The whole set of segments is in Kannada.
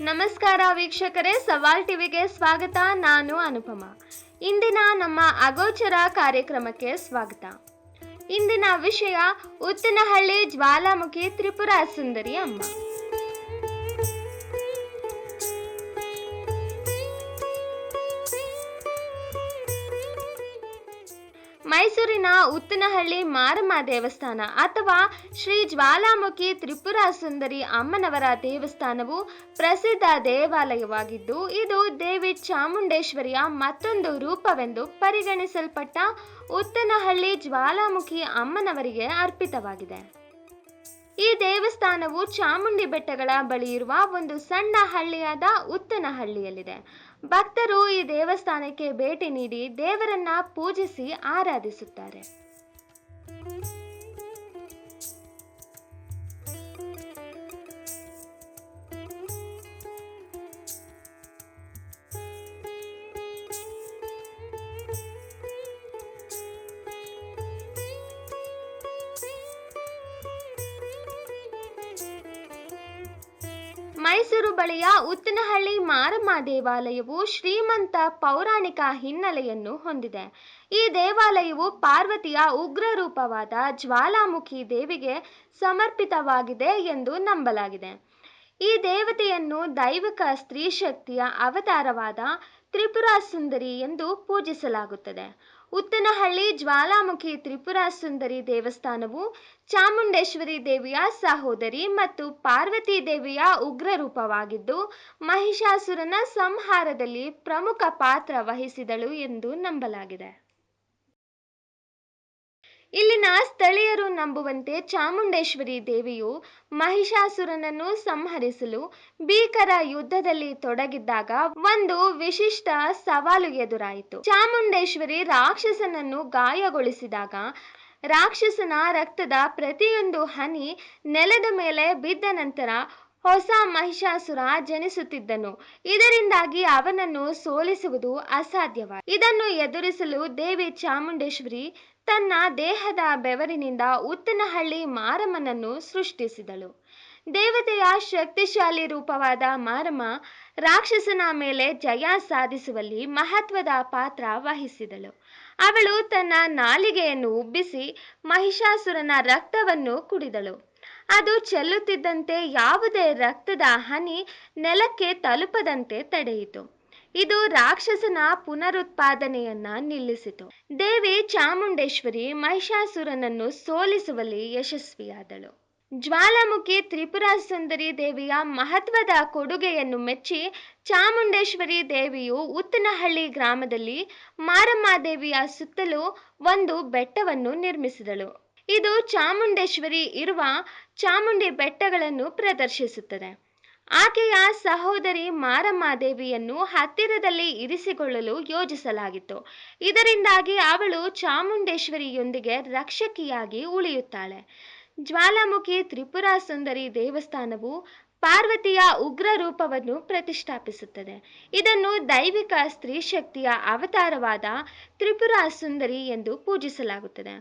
ನಮಸ್ಕಾರ ವೀಕ್ಷಕರೇ, ಸವಾಲ್ ಟಿವಿಗೆ ಸ್ವಾಗತ. ನಾನು ಅನುಪಮ. ಇಂದಿನ ನಮ್ಮ ಅಗೋಚರ ಕಾರ್ಯಕ್ರಮಕ್ಕೆ ಸ್ವಾಗತ. ಇಂದಿನ ವಿಷಯ, ಉತ್ತನಹಳ್ಳಿ ಜ್ವಾಲಾಮುಖಿ ತ್ರಿಪುರ ಸುಂದರಿ ಅಮ್ಮ. ಮೈಸೂರಿನ ಉತ್ತನಹಳ್ಳಿ ಮಾರಮ್ಮ ದೇವಸ್ಥಾನ ಅಥವಾ ಶ್ರೀ ಜ್ವಾಲಾಮುಖಿ ತ್ರಿಪುರ ಸುಂದರಿ ಅಮ್ಮನವರ ದೇವಸ್ಥಾನವು ಪ್ರಸಿದ್ಧ ದೇವಾಲಯವಾಗಿದ್ದು, ಇದು ದೇವಿ ಚಾಮುಂಡೇಶ್ವರಿಯ ಮತ್ತೊಂದು ರೂಪವೆಂದು ಪರಿಗಣಿಸಲ್ಪಟ್ಟ ಉತ್ತನಹಳ್ಳಿ ಜ್ವಾಲಾಮುಖಿ ಅಮ್ಮನವರಿಗೆ ಅರ್ಪಿತವಾಗಿದೆ. ಈ ದೇವಸ್ಥಾನವು ಚಾಮುಂಡಿ ಬೆಟ್ಟಗಳ ಬಳಿ ಇರುವ ಒಂದು ಸಣ್ಣ ಹಳ್ಳಿಯಾದ ಉತ್ತನಹಳ್ಳಿಯಲ್ಲಿದೆ. ಭಕ್ತರು ಈ ದೇವಸ್ಥಾನಕ್ಕೆ ಭೇಟಿ ನೀಡಿ ದೇವರನ್ನ ಪೂಜಿಸಿ ಆರಾಧಿಸುತ್ತಾರೆ. ಮೈಸೂರು ಬಳಿಯ ಉತ್ತನಹಳ್ಳಿ ಮಾರಮ್ಮ ದೇವಾಲಯವು ಶ್ರೀಮಂತ ಪೌರಾಣಿಕ ಹಿನ್ನೆಲೆಯನ್ನು ಹೊಂದಿದೆ. ಈ ದೇವಾಲಯವು ಪಾರ್ವತಿಯ ಉಗ್ರ ರೂಪವಾದ ಜ್ವಾಲಾಮುಖಿ ದೇವಿಗೆ ಸಮರ್ಪಿತವಾಗಿದೆ ಎಂದು ನಂಬಲಾಗಿದೆ. ಈ ದೇವತೆಯನ್ನು ದೈವಿಕ ಸ್ತ್ರೀ ಶಕ್ತಿಯ ಅವತಾರವಾದ ತ್ರಿಪುರ ಸುಂದರಿ ಎಂದು ಪೂಜಿಸಲಾಗುತ್ತದೆ. ಉತ್ತನಹಳ್ಳಿ ಜ್ವಾಲಾಮುಖಿ ತ್ರಿಪುರಾ ಸುಂದರಿ ದೇವಸ್ಥಾನವು ಚಾಮುಂಡೇಶ್ವರಿ ದೇವಿಯ ಸಹೋದರಿ ಮತ್ತು ಪಾರ್ವತಿ ದೇವಿಯ ಉಗ್ರ ರೂಪವಾಗಿದ್ದು, ಮಹಿಷಾಸುರನ ಸಂಹಾರದಲ್ಲಿ ಪ್ರಮುಖ ಪಾತ್ರ ವಹಿಸಿದಳು ಎಂದು ನಂಬಲಾಗಿದೆ. ಇಲ್ಲಿನ ಸ್ಥಳೀಯರು ನಂಬುವಂತೆ ಚಾಮುಂಡೇಶ್ವರಿ ದೇವಿಯು ಮಹಿಷಾಸುರನನ್ನು ಸಂಹರಿಸಲು ಭೀಕರ ಯುದ್ಧದಲ್ಲಿ ತೊಡಗಿದ್ದಾಗ ಒಂದು ವಿಶಿಷ್ಟ ಸವಾಲು ಎದುರಾಯಿತು. ಚಾಮುಂಡೇಶ್ವರಿ ರಾಕ್ಷಸನನ್ನು ಗಾಯಗೊಳಿಸಿದಾಗ ರಾಕ್ಷಸನ ರಕ್ತದ ಪ್ರತಿಯೊಂದು ಹನಿ ನೆಲದ ಮೇಲೆ ಬಿದ್ದ ನಂತರ ಹೊಸ ಮಹಿಷಾಸುರ ಜನಿಸುತ್ತಿದ್ದನು. ಇದರಿಂದಾಗಿ ಅವನನ್ನು ಸೋಲಿಸುವುದು ಅಸಾಧ್ಯವ. ಇದನ್ನು ಎದುರಿಸಲು ದೇವಿ ಚಾಮುಂಡೇಶ್ವರಿ ತನ್ನ ದೇಹದ ಬೆವರಿನಿಂದ ಉತ್ತನಹಳ್ಳಿ ಮಾರಮ್ಮನನ್ನು ಸೃಷ್ಟಿಸಿದಳು. ದೇವತೆಯ ಶಕ್ತಿಶಾಲಿ ರೂಪವಾದ ಮಾರಮ್ಮ ರಾಕ್ಷಸನ ಮೇಲೆ ಜಯ ಸಾಧಿಸುವಲ್ಲಿ ಮಹತ್ವದ ಪಾತ್ರ ವಹಿಸಿದಳು. ಅವಳು ತನ್ನ ನಾಲಿಗೆಯನ್ನು ಉಬ್ಬಿಸಿ ಮಹಿಷಾಸುರನ ರಕ್ತವನ್ನು ಕುಡಿದಳು. ಅದು ಚೆಲ್ಲುತ್ತಿದ್ದಂತೆ ಯಾವುದೇ ರಕ್ತದ ಹನಿ ನೆಲಕ್ಕೆ ತಲುಪದಂತೆ ತಡೆಯಿತು. ಇದು ರಾಕ್ಷಸನ ಪುನರುತ್ಪಾದನೆಯನ್ನ ನಿಲ್ಲಿಸಿತು. ದೇವಿ ಚಾಮುಂಡೇಶ್ವರಿ ಮಹಿಷಾಸುರನನ್ನು ಸೋಲಿಸುವಲ್ಲಿ ಯಶಸ್ವಿಯಾದಳು. ಜ್ವಾಲಾಮುಖಿ ತ್ರಿಪುರ ಸುಂದರಿ ದೇವಿಯ ಮಹತ್ವದ ಕೊಡುಗೆಯನ್ನು ಮೆಚ್ಚಿ ಚಾಮುಂಡೇಶ್ವರಿ ದೇವಿಯು ಉತ್ತನಹಳ್ಳಿ ಗ್ರಾಮದಲ್ಲಿ ಮಾರಮ್ಮ ದೇವಿಯ ಸುತ್ತಲೂ ಒಂದು ಬೆಟ್ಟವನ್ನು ನಿರ್ಮಿಸಿದಳು. ಇದು ಚಾಮುಂಡೇಶ್ವರಿ ಇರುವ ಚಾಮುಂಡಿ ಬೆಟ್ಟಗಳನ್ನು ಪ್ರದರ್ಶಿಸುತ್ತದೆ. ಆಕೆಯ ಸಹೋದರಿ ಮಾರಮ್ಮ ದೇವಿಯನ್ನು ಹತ್ತಿರದಲ್ಲಿ ಇರಿಸಿಕೊಳ್ಳಲು ಯೋಜಿಸಲಾಗಿತ್ತು. ಇದರಿಂದಾಗಿ ಅವಳು ಚಾಮುಂಡೇಶ್ವರಿಯೊಂದಿಗೆ ರಕ್ಷಕಿಯಾಗಿ ಉಳಿಯುತ್ತಾಳೆ. ಜ್ವಾಲಾಮುಖಿ ತ್ರಿಪುರ ಸುಂದರಿ ದೇವಸ್ಥಾನವು ಪಾರ್ವತಿಯ ಉಗ್ರ ರೂಪವನ್ನು ಪ್ರತಿಷ್ಠಾಪಿಸುತ್ತದೆ. ಇದನ್ನು ದೈವಿಕ ಸ್ತ್ರೀ ಶಕ್ತಿಯ ಅವತಾರವಾದ ತ್ರಿಪುರ ಸುಂದರಿ ಎಂದು ಪೂಜಿಸಲಾಗುತ್ತದೆ.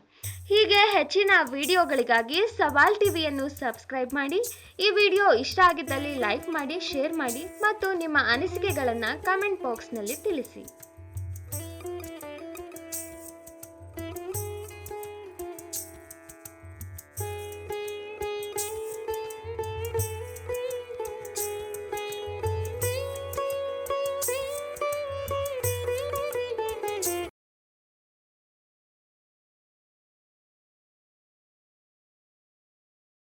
ಹೀಗೆ ಹೆಚ್ಚಿನ ವಿಡಿಯೋಗಳಿಗಾಗಿ ಸವಾಲ್ ಟಿವಿಯನ್ನು ಸಬ್ಸ್ಕ್ರೈಬ್ ಮಾಡಿ, ಈ ವಿಡಿಯೋ ಇಷ್ಟ ಆಗಿದ್ದಲ್ಲಿ ಲೈಕ್ ಮಾಡಿ, ಶೇರ್ ಮಾಡಿ ಮತ್ತು ನಿಮ್ಮ ಅನಿಸಿಕೆಗಳನ್ನು ಕಮೆಂಟ್ ಬಾಕ್ಸ್ನಲ್ಲಿ ತಿಳಿಸಿ.